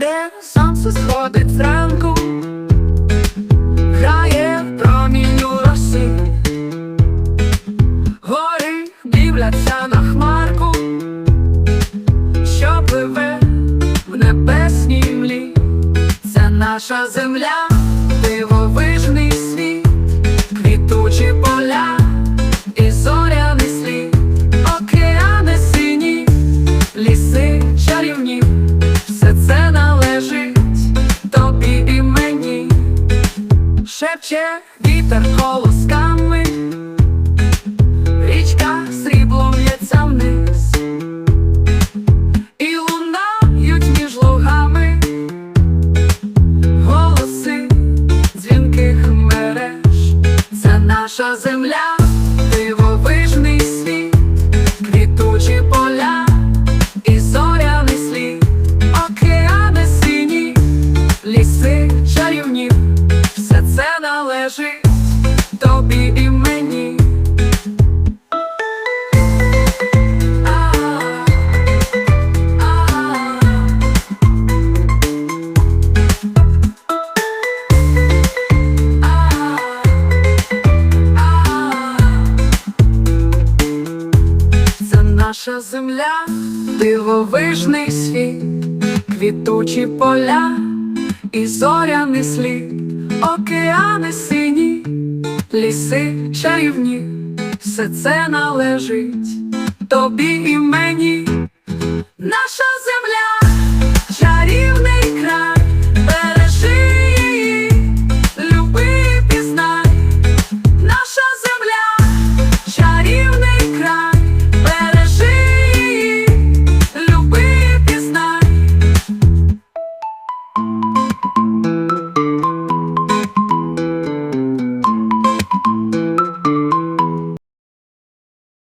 де сонце сходить зранку, грає в проміню роси, гори дивляться на хмарку, що пливе в небесній млі, це наша земля, дивовижний світ, квітучі. Шепче вітер колосками, річка сріблом лється вниз, і лунають між лугами голоси дзвінких мереж, це наша земля, належить тобі і мені. Наша земля, дивовижний світ, квітучі поля і зоряний слід, океани сині, ліси чарівні, все це належить тобі і мені, наша земля.